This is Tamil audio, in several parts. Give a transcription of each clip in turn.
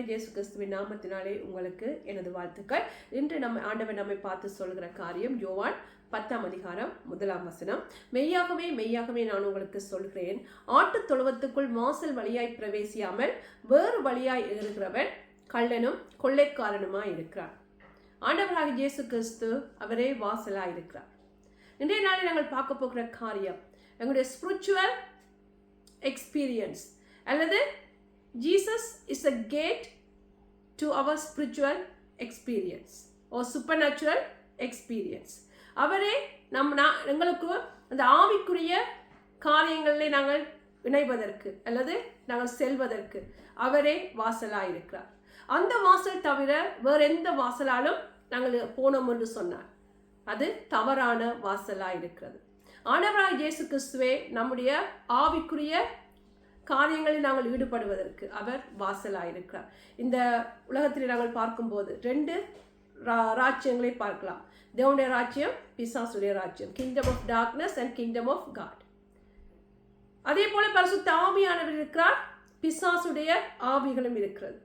பிள்ளைகளை இயேசு கிறிஸ்துவின் நாமத்தினாலே உங்களுக்கு எனது வாழ்த்துக்கள். இன்று நம்ம ஆண்டவர் நம்மை பார்த்து சொல்கிற காரியம் யோவான் பத்தாம் அதிகாரம் முதலாம் வசனம். மெய்யாகவே மெய்யாகவே நான் உங்களுக்கு சொல்கிறேன். ஆட்டுத் தொழுவத்துக்குள் வாசல் வழியாய் பிரவேசியாமல் வேறு வழியாய் ஏறுகிறவன் கள்ளனும் கொள்ளைக்காரனுமாய் இருக்கிறார் ஆண்டவராக இயேசு கிறிஸ்து அவரே வாசலாக இருக்கிறார் இன்றைய நாளில் நாங்கள் பார்க்க போகிற காரியம் எங்களுடைய ஸ்பிரிச்சுவல் எக்ஸ்பீரியன்ஸ் அல்லது Jesus is a gate to our spiritual experience or supernatural experience அவரே நம் நான் எங்களுக்கு அந்த ஆவிக்குரிய காரியங்களில் நாங்கள் இணைவதற்கு அல்லது நாங்கள் செல்வதற்கு அவரே வாசலாக இருக்கிறார் அந்த வாசல் தவிர வேறு எந்த வாசலாலும் நாங்கள் போனோம் என்று சொன்னார். அது தவறான வாசலாக இருக்கிறது ஆனவராய் இயேசு கிறிஸ்துவே நம்முடைய ஆவிக்குரிய காரியங்களில் நாங்கள் ஈடுபடுவதற்கு அவர் வாசலாக இருக்கிறார் இந்த உலகத்தில் நாங்கள் பார்க்கும்போது ரெண்டு ரா ராஜ்யங்களை பார்க்கலாம். தேவனுடைய ராஜ்யம் பிசாசுடைய ராஜ்யம். Kingdom of darkness and kingdom of God அதே போல பரிசுத்த ஆவியானவர் இருக்கிறார். பிசாசுடைய ஆவிகளும் இருக்கிறது.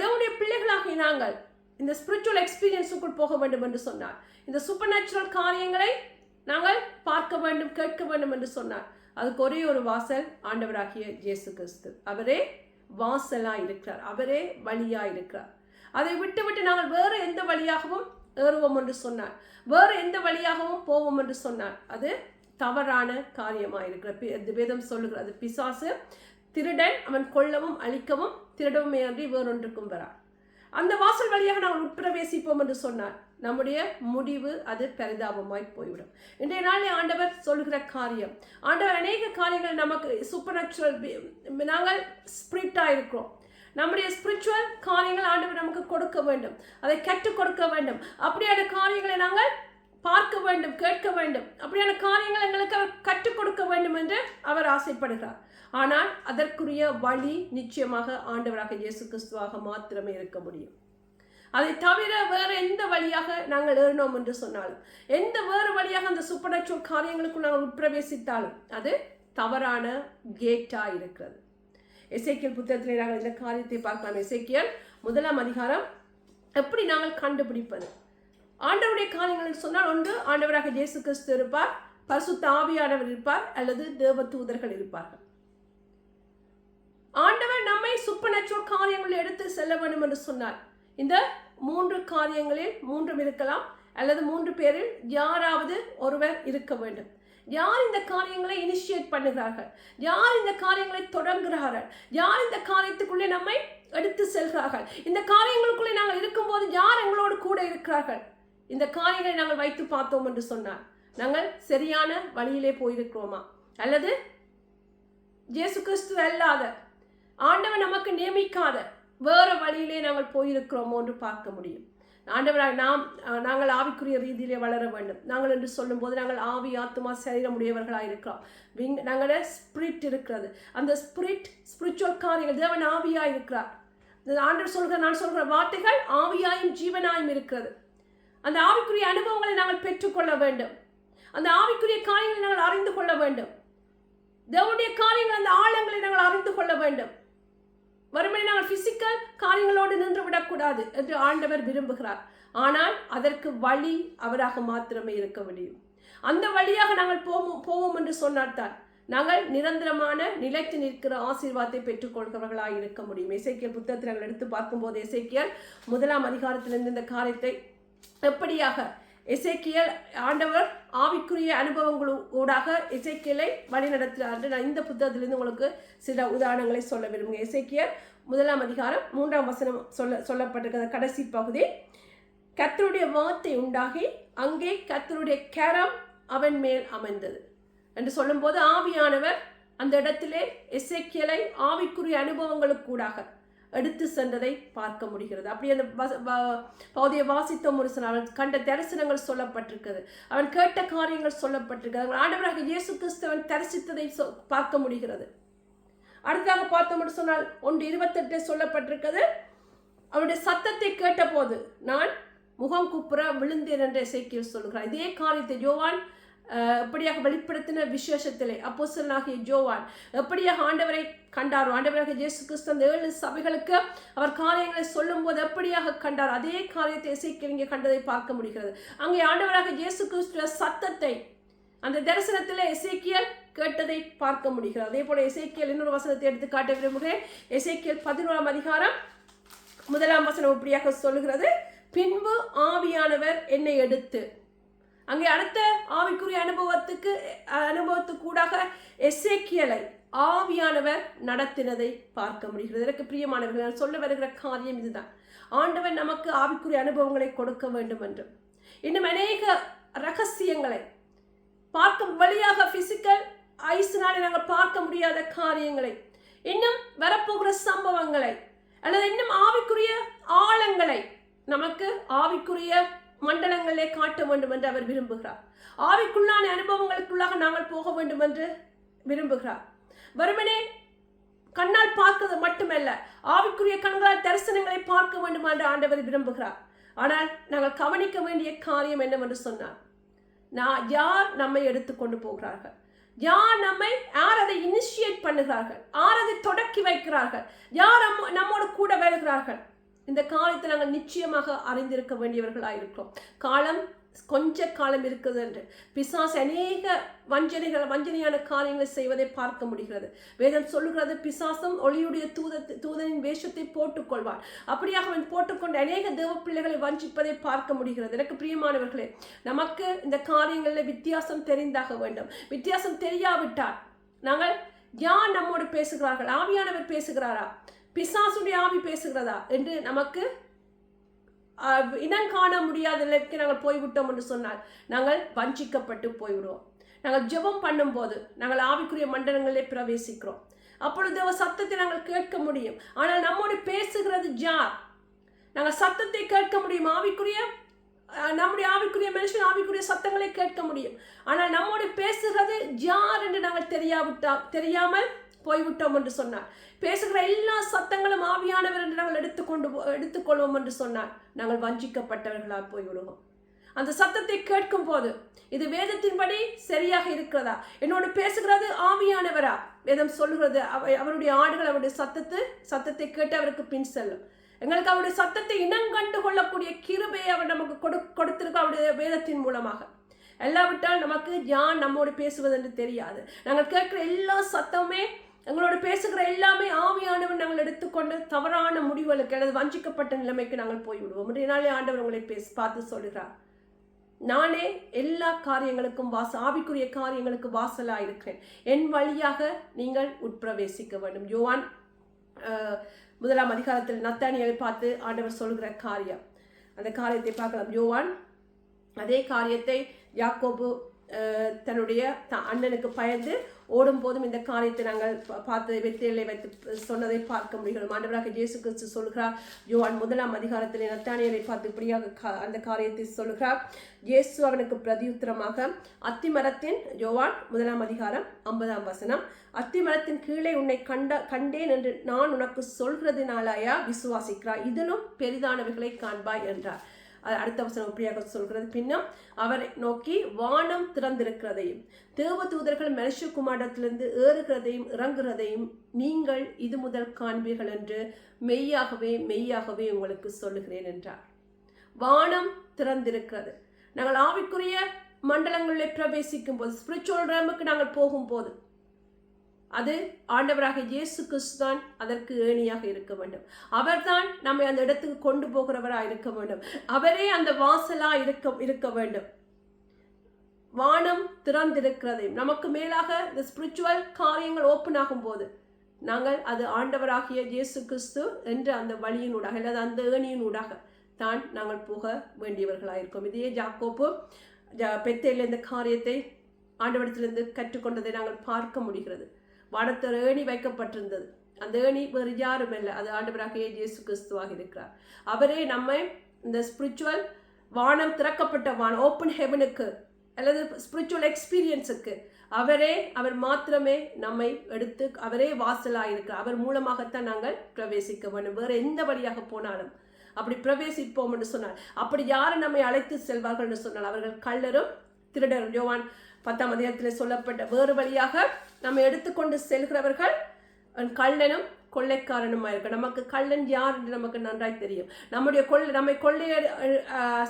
தேவனுடைய பிள்ளைகளாகிய நாங்கள் இந்த ஸ்பிரிச்சுவல் எக்ஸ்பீரியன்ஸுக்குள் போக வேண்டும் என்று சொன்னார். இந்த சூப்பர் நேச்சுரல் காரியங்களை நாங்கள் பார்க்க வேண்டும் கேட்க வேண்டும் என்று சொன்னார். அதுக்கு ஒரே ஒரு வாசல் ஆண்டவராகிய இயேசு கிறிஸ்து. அவரே வாசலாக இருக்கிறார். அவரே வழியாக இருக்கிறார். அதை விட்டு விட்டு நாங்கள் வேறு எந்த வழியாகவும் ஏறுவோம் என்று சொன்னார். வேறு எந்த வழியாகவும் போவோம் என்று சொன்னார். அது தவறான காரியமாக இருக்கிற வேதம் சொல்லுகிறது. அது பிசாசு திருடன் அவன் கொல்லவும் அழிக்கவும் திருடவும் அன்றி வேறொன்றுக்கும் வரான் அந்த வாசல் வழியாக நாங்கள் உட்பிரவேசிப்போம் என்று சொன்னார். நம்முடைய முடிவு அது பரிதாபமாய் போய்விடும். இன்றைய நாளில் ஆண்டவர் சொல்கிற காரியம் ஆண்டவர் அநேக காரியங்கள் நமக்கு சூப்பர் நேச்சுரல் நாங்கள் ஸ்பிரிட்டாக இருக்கிறோம். நம்முடைய ஸ்பிரிச்சுவல் காரியங்கள் ஆண்டவர் நமக்கு கொடுக்க வேண்டும். அதை கற்றுக் கொடுக்க வேண்டும். அப்படியான காரியங்களை நாங்கள் பார்க்க வேண்டும் கேட்க வேண்டும். அப்படியான காரியங்கள் எங்களுக்கு கற்றுக் கொடுக்க வேண்டும் என்று அவர் ஆசைப்படுகிறார். ஆனால் அதற்குரிய வழி நிச்சயமாக ஆண்டவராக இயேசு கிறிஸ்துவாக மாத்திரமே இருக்க முடியும். அதை தவிர வேறு எந்த வழியாக நாங்கள் ஏறினோம் என்று சொன்னாலும் எந்த வேறு வழியாக அந்த சூப்பர் காரியங்களுக்கு நாங்கள் உட்பிரவேசித்தாலும் அது தவறான கேட்டா இருக்கிறது. இசைக்கியல் புத்தகத்திலே நாங்கள் இந்த காரியத்தை பார்க்கலாம். இசைக்கியல் முதலாம் அதிகாரம். எப்படி நாங்கள் கண்டுபிடிப்பது? ஆண்டவருடைய காரியங்கள் சொன்னால் ஒன்று ஆண்டவராக இயேசு கிறிஸ்து இருப்பார். பசு ஆவியானவர் இருப்பார் அல்லது தேவ தூதர்கள் இருப்பார்கள். ஆண்டவர் நம்மை சுப்பநச்சுவல் காரியங்களில் எடுத்து செல்ல வேண்டும் என்று சொன்னார். இந்த மூன்று காரியங்களில் மூன்றும் இருக்கலாம் அல்லது மூன்று பேரில் யாராவது ஒருவர் இருக்க வேண்டும். யார் இந்த காரியங்களை இனிஷியேட் பண்ணுகிறார்கள்? யார் இந்த காரியங்களை தொடங்குகிறார்கள்? யார் இந்த காரியத்துக்குள்ளே நம்மை எடுத்து செல்கிறார்கள்? இந்த காரியங்களுக்குள்ளே நாங்கள் இருக்கும்போது யார் எங்களோடு கூட இருக்கிறார்கள்? இந்த காரியங்களை நாங்கள் வைத்து பார்த்தோம் என்று சொன்னார். நாங்கள் சரியான வழியிலே போயிருக்கிறோமா? அல்லது ஜேசு கிறிஸ்து அல்லாத ஆண்டவர் நமக்கு நியமிக்காத வேறு வழியிலே நாங்கள் போயிருக்கிறோமோ என்று பார்க்க முடியும். ஆண்டவராக நாம் நாங்கள் ஆவிக்குரிய ரீதியிலே வளர வேண்டும். நாங்கள் என்று சொல்லும்போது நாங்கள் ஆவி ஆத்மா சரீரமுடையவர்களாக இருக்கிறோம். விங் நாங்கள ஸ்பிரிட் இருக்கிறது. அந்த ஸ்பிரிட் ஸ்பிரிச்சுவல் காரியங்கள் தேவன் ஆவியாக இருக்கிறார். ஆண்டவர் சொல்கிற நான் சொல்கிற வார்த்தைகள் ஆவியாயும் ஜீவனாயும் இருக்கிறது. அந்த ஆவிக்குரிய அனுபவங்களை நாங்கள் பெற்றுக்கொள்ள வேண்டும். அந்த ஆவிக்குரிய காரியங்களை நாங்கள் அறிந்து கொள்ள வேண்டும். தேவனுடைய காரியங்கள் அந்த ஆழங்களை நாங்கள் அறிந்து கொள்ள வேண்டும். வறுமனை நாங்கள் பிசிக்கல் காரியங்களோடு நின்று விடக்கூடாது என்று ஆண்டவர் விரும்புகிறார். ஆனால் அதற்கு வழி அவராக மாத்திரமே இருக்க முடியும். அந்த வழியாக நாங்கள் போவோம் போவோம் என்று சொன்னால்தான் நாங்கள் நிரந்தரமான நிலைத்து நிற்கிற ஆசீர்வாதத்தை பெற்றுக்கொள்கிறவர்களாக இருக்க முடியும். இசைக்கியல் புத்தகத்தை நாங்கள் எடுத்து பார்க்கும்போது இசைக்கியல் முதலாம் அதிகாரத்திலிருந்து இந்த காரியத்தை எப்படியாக இசைக்கியல் ஆண்டவர் ஆவிக்குரிய அனுபவங்கள் ஊடாக இசைக்கியலை வழிநடத்துகிறார் நான் இந்த புத்தகத்திலிருந்து உங்களுக்கு சில உதாரணங்களை சொல்ல விரும்புகிறேன். இசைக்கியல் முதலாம் அதிகாரம் மூன்றாம் வசனம் சொல்ல சொல்லப்பட்டிருக்கிற கடைசி பகுதி. கத்தருடைய வார்த்தை உண்டாகி அங்கே கத்தருடைய கரம் அவன் மேல் அமைந்தது என்று சொல்லும்போது ஆவியானவர் அந்த இடத்திலே இசைக்கியலை ஆவிக்குரிய அனுபவங்களுக்கு கூடாக எடுத்து சென்றதை பார்க்க முடிகிறது. அப்படி அந்த பகுதியை வாசித்த ஒரு அவன் கண்ட தரிசனங்கள் சொல்லப்பட்டிருக்கிறது. அவன் கேட்ட காரியங்கள் சொல்லப்பட்டிருக்கிறது. ஆண்டவராக இயேசு கிறிஸ்தவன் தரிசித்ததை பார்க்க முடிகிறது. அடுத்ததாக பார்த்தோம் சொன்னால் ஒன்று இருபத்தெட்டு சொல்லப்பட்டிருக்கிறது. அவருடைய சத்தத்தை கேட்டபோது நான் முகம் குப்புற விழுந்தேன் என்ற இசைக்கியில் சொல்கிறார் இதே காரியத்தை யோவான் எப்படியாக வெளிப்படுத்தின விசேஷத்திலே அப்போஸ்தலனாகிய ஜோவான் எப்படியாக ஆண்டவரை கண்டாரோ ஆண்டவராக இயேசு கிறிஸ்து அந்த ஏழு சபைகளுக்கு அவர் காரியங்களை சொல்லும்போது எப்படியாக கண்டார்? அதே காரியத்தை இசைக்கிறீங்க இங்கே கண்டதை பார்க்க முடிகிறது. அங்கே ஆண்டவராக இயேசு கிறிஸ்துவ சத்தத்தை அந்த தரிசனத்தில் இசைக்கியல் கேட்டதை பார்க்க முடிகிறது. அதே போல இசைக்கியல் இன்னொரு வசனத்தை எடுத்து காட்ட விரும்புகிறேன். இசைக்கியல் பதினோராம் அதிகாரம் முதலாம் வசனம் இப்படியாக சொல்லுகிறது. பின்பு ஆவியானவர் என்னை எடுத்து அங்கே அடுத்த ஆவிக்குரிய அனுபவத்துக்கு அனுபவத்துக்கூடாக எசேக்கியலை ஆவியானவர் நடத்தினதை பார்க்க முடிகிறது. எனக்கு பிரியமானவர்கள் நான் சொல்ல வருகிற காரியம் இதுதான். ஆண்டவர் நமக்கு ஆவிக்குரிய அனுபவங்களை கொடுக்க வேண்டும் என்று. இன்னும் அநேக ரகசியங்களை பார்க்க வழியாக பிசிக்கல் ஐஸ்னாலே நாங்கள் பார்க்க முடியாத காரியங்களை இன்னும் வரப்போகிற சம்பவங்களை அல்லது இன்னும் ஆவிக்குரிய ஆழங்களை நமக்கு ஆவிக்குரிய மண்டலங்களே காட்ட வேண்டும் என்று அவர் விரும்புகிறார். ஆவிக்குள்ளான அனுபவங்களுக்குள்ளாக நாங்கள் போக வேண்டும் என்று விரும்புகிறார். வருமனே கண்ணால் பார்க்கிறது மட்டுமல்ல ஆவிக்குரிய கண்களால் தரிசனங்களை பார்க்க வேண்டும் என்று ஆண்டவர் விரும்புகிறார். ஆனால் நாங்கள் கவனிக்க வேண்டிய காரியம் என்னவென்று சொன்னார் நான் யார் நம்மை எடுத்துக்கொண்டு போகிறார்கள்? யார் நம்மை யார் அதை இனிஷியேட் பண்ணுகிறார்கள்? யார் அதை தொடக்கி வைக்கிறார்கள்? யார் நம்ம நம்மோடு கூட வருகிறார்கள் இந்த காலத்தை நாங்கள் நிச்சயமாக அறிந்திருக்க வேண்டியவர்களாக இருக்கிறோம். காலம் கொஞ்ச காலம் இருக்குது என்று. பிசாசு அநேக வஞ்சனைகள் வஞ்சனையான காரியங்களை செய்வதை பார்க்க முடிகிறது. வேதம் சொல்லுகிறது பிசாசும் ஒளியுடைய தூத தூதனின் வேஷத்தை போட்டுக்கொள்வார். அப்படியாக அவன் போட்டுக்கொண்டு அநேக தேவ பிள்ளைகளை வஞ்சிப்பதை பார்க்க முடிகிறது. எனக்கு பிரியமானவர்களே நமக்கு இந்த காரியங்களில் வித்தியாசம் தெரிந்தாக வேண்டும். வித்தியாசம் தெரியாவிட்டால் நாங்கள் யார் நம்மோடு பேசுகிறார்கள்? ஆவியானவர் பேசுகிறாரா? பிசாசுடைய ஆவி பேசுகிறதா என்று நமக்கு இனம் காண முடியாத நிலைக்கு நாங்கள் போய்விட்டோம் என்று சொன்னால் நாங்கள் வஞ்சிக்கப்பட்டு போய்விடுவோம். நாங்கள் ஜெபம் பண்ணும்போது நாங்கள் ஆவிக்குரிய மண்டலங்களிலே பிரவேசிக்கிறோம். அப்பொழுது அவர் சத்தத்தை நாங்கள் கேட்க முடியும். ஆனால் நம்மோடு பேசுகிறது ஜார் நாங்கள் சத்தத்தை கேட்க முடியும். ஆவிக்குரிய நம்முடைய ஆவிக்குரிய மனுஷன் ஆவிக்குரிய சத்தங்களை கேட்க முடியும். ஆனால் நம்மோடு பேசுகிறது ஜார் என்று நாங்கள் தெரியாவிட்டா தெரியாமல் போய்விட்டோம் என்று சொன்னார். பேசுகிற எல்லா சத்தங்களும் ஆவியானவர் என்று நாங்கள் எடுத்துக்கொண்டு எடுத்துக்கொள்வோம் என்று சொன்னார். நாங்கள் வஞ்சிக்கப்பட்டவர்களாக போய்விடுவோம். அந்த சத்தத்தை கேட்கும் போது இது வேதத்தின்படி சரியாக இருக்கிறதா? என்னோடு பேசுகிறது ஆவியானவரா? வேதம் சொல்கிறது அவ- அவருடைய ஆடுகள் அவருடைய சத்தத்து சத்தத்தை கேட்டு அவருக்கு பின் செல்லும். எங்களுக்கு அவருடைய சத்தத்தை இனங்கண்டு கொள்ளக்கூடிய கிருபையை அவர் நமக்கு கொடு கொடுத்திருக்க அவருடைய வேதத்தின் மூலமாக. எல்லாவிட்டால் நமக்கு யான் நம்மோடு பேசுவது என்று தெரியாது. நாங்கள் கேட்குற எல்லா சத்தமுமே எங்களோட பேசுகிற எல்லாமே ஆவியானவர் நாங்கள் எடுத்துக்கொண்டு தவறான முடிவுகளுக்கு அல்லது வஞ்சிக்கப்பட்ட நிலைமைக்கு நாங்கள் போய்விடுவோம். இன்றைய நாளே ஆண்டவர் உங்களை பேசி பார்த்து சொல்கிறார். நானே எல்லா காரியங்களுக்கும் வாச ஆவிக்குரிய காரியங்களுக்கு வாசலாக இருக்கிறேன் என் வழியாக நீங்கள் உட்பிரவேசிக்க வேண்டும். யோவான் முதலாம் அதிகாரத்தில் நத்தானியை பார்த்து ஆண்டவர் சொல்கிற காரியம். அந்த காரியத்தை பார்க்கலாம். யோவான் அதே காரியத்தை யாக்கோபு தன்னுடைய த- அண்ணனுக்கு பயந்து ஓடும் போதும் இந்த காரியத்தை நாங்கள் பார்த்து வெற்றிலை வைத்து சொன்னதை பார்க்க முடிகிறது ஆண்டவராக இயேசு கிறிஸ்து சொல்கிறார். யோவான் முதலாம் அதிகாரத்தில் நத்தானியரை பார்த்து இப்படியாக கா- அந்த காரியத்தை சொல்கிறார். இயேசு அவனுக்கு பிரதியுத்தரமாக அத்திமரத்தின் யோவான் முதலாம் அதிகாரம் ஐம்பதாம் வசனம் அத்திமரத்தின் கீழே உன்னை கண்ட கண்டேன் என்று நான் உனக்கு சொல்கிறதுனாலயா? விசுவாசிக்கிறாய். இதிலும் பெரிதானவைகளை காண்பாய் என்றார். அடுத்த வசனம் இப்படியாக சொல்கிறது. பின்னும் அவரை நோக்கி வானம் திறந்திருக்கிறதையும் தேவ தூதர்கள் மனுஷகுமாரத்திலிருந்து ஏறுகிறதையும் இறங்குகிறதையும் நீங்கள் இது முதல் காண்பீர்கள் என்று மெய்யாகவே மெய்யாகவே உங்களுக்கு சொல்லுகிறேன் என்றார். வானம் திறந்திருக்கிறது. நாங்கள் ஆவிக்குரிய மண்டலங்களில் பிரவேசிக்கும் போது ஸ்பிரிச்சுவல் ரேமுக்கு நாங்கள் போகும்போது அது ஆண்டவராக இயேசு கிறிஸ்து தான் அதற்கு ஏணியாக இருக்க வேண்டும். அவர்தான் நம்மை அந்த இடத்துக்கு கொண்டு போகிறவராக இருக்க வேண்டும். அவரே அந்த வாசலாக இருக்க இருக்க வேண்டும். வானம் திறந்திருக்கிறதையும் நமக்கு மேலாக இந்த ஸ்பிரிச்சுவல் காரியங்கள் ஓப்பன் ஆகும் போது நாங்கள் அது ஆண்டவராகிய இயேசு கிறிஸ்து என்ற அந்த வழியினூடாக அல்லது அந்த ஏணியினூடாக தான் நாங்கள் போக வேண்டியவர்களாக இருக்கோம். இதே ஜாக்கோப்பு ஜா- இந்த காரியத்தை ஆண்டவரத்திலிருந்து கற்றுக்கொண்டதை நாங்கள் பார்க்க முடிகிறது. வானத்தில் ஏணி வைக்கப்பட்டிருந்தது. அந்த ஏணி வேறு யாரும் இல்லை. அது ஆண்டவராகிய இயேசு கிறிஸ்துவாக இருக்கிறார். அவரே நம்மை இந்த ஸ்பிரிச்சுவல் வானம் திறக்கப்பட்ட வானம் ஓப்பன் ஹெவனுக்கு அல்லது ஸ்பிரிச்சுவல் எக்ஸ்பீரியன்ஸுக்கு அவரே அவர் மாத்திரமே நம்மை எடுத்து அவரே வாசலாக இருக்கிறார் அவர் மூலமாகத்தான் நாங்கள் பிரவேசிக்க வேண்டும். வேறு எந்த வழியாக போனாலும் அப்படி பிரவேசிப்போம் என்று சொன்னார். அப்படி யார் நம்மை அழைத்து செல்வார்கள் என்று சொன்னால் அவர்கள் கள்ளரும் திருடரும். யோவான் பத்தாம் அதிகாரத்தில் சொல்லப்பட்ட வேறு வழியாக நம்ம எடுத்துக்கொண்டு செல்கிறவர்கள் அஹ், கள்ளனும் கொள்ளைக்காரனுமாக இருக்க நமக்கு கள்ளன் யார் என்று நமக்கு நன்றாய் தெரியும். நம்முடைய கொள்ளை நம்மை கொள்ளைய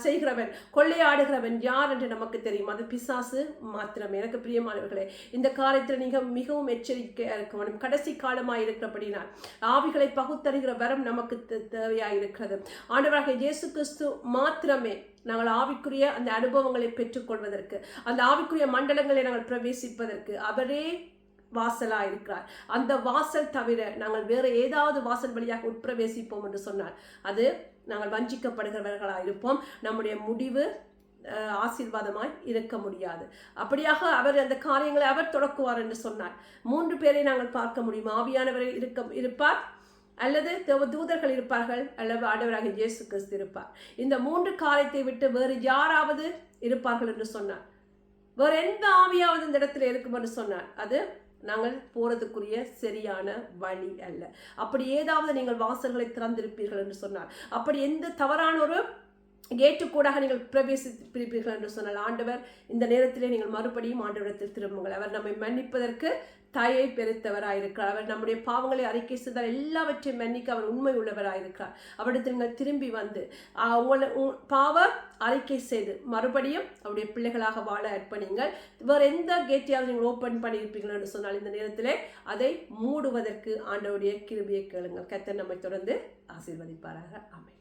செய்கிறவன் கொள்ளையாடுகிறவன் யார் என்று நமக்கு தெரியும். அது பிசாசு மாத்திரமே. எனக்கு பிரியமானவர்களே இந்த காலத்தில் நீங்கள் மிகவும் எச்சரிக்கையாக இருக்க வேண்டும் கடைசி காலமாக இருக்கிறபடினால் ஆவிகளை பகுத்தறிகிற வரம் நமக்கு தேவையாக இருக்கிறது ஆண்டவராக இயேசு கிறிஸ்து மாத்திரமே நாங்கள் ஆவிக்குரிய அந்த அனுபவங்களை பெற்றுக்கொள்வதற்கு அந்த ஆவிக்குரிய மண்டலங்களை நாங்கள் பிரவேசிப்பதற்கு அவரே வாசலாக இருக்கிறார் அந்த வாசல் தவிர நாங்கள் வேறு ஏதாவது வாசல் வழியாக உட்பிரவேசிப்போம் என்று சொன்னார். அது நாங்கள் வஞ்சிக்கப்படுகிறவர்களாக இருப்போம் நம்முடைய முடிவு ஆசீர்வாதமாய் இருக்க முடியாது. அப்படியாக அவர் அந்த காரியங்களை அவர் தொடக்குவார் என்று சொன்னார். மூன்று பேரை நாங்கள் பார்க்க முடியும். ஆவியானவர் இருக்க இருப்பார் அல்லது தேவ தூதர்கள் இருப்பார்கள் அல்லது ஆண்டவராக இயேசு கிறிஸ்து இருப்பார். இந்த மூன்று காரியத்தை விட்டு வேறு யாராவது இருப்பார்கள் என்று சொன்னார். வேறு எந்த ஆவியாவது இந்த இடத்துல இருக்கும் என்று சொன்னார். அது நாங்கள் போகிறதுக்குரிய சரியான வழி அல்ல. அப்படி ஏதாவது நீங்கள் வாசல்களை திறந்திருப்பீர்கள் என்று சொன்னார் அப்படி எந்த தவறான ஒரு கேட்டுக்கூடாக நீங்கள் பிரவேசிப்பிருப்பீர்கள் என்று சொன்னால் ஆண்டவர் இந்த நேரத்திலே நீங்கள் மறுபடியும் ஆண்டவரத்தில் திரும்புங்கள். அவர் நம்மை மன்னிப்பதற்கு தாயை பெருத்தவராயிருக்கிறார். அவர் நம்முடைய பாவங்களை அறிக்கை செய்தால் எல்லாவற்றையும் மன்னிக்க அவர் உண்மை உள்ளவராயிருக்கிறார் அவரிடத்தில் நீங்கள் திரும்பி வந்து உங்களை பாவ அறிக்கை செய்து மறுபடியும் அவருடைய பிள்ளைகளாக வாழ அர்ப்பணிங்கள் வேறு எந்த கேட்டையாவது நீங்கள் ஓப்பன் பண்ணியிருப்பீர்கள் சொன்னால் இந்த நேரத்திலே அதை மூடுவதற்கு ஆண்டவுடைய கிருபியை கேளுங்கள். கத்தர் நம்மை தொடர்ந்து ஆசீர்வதிப்பாராக. அமை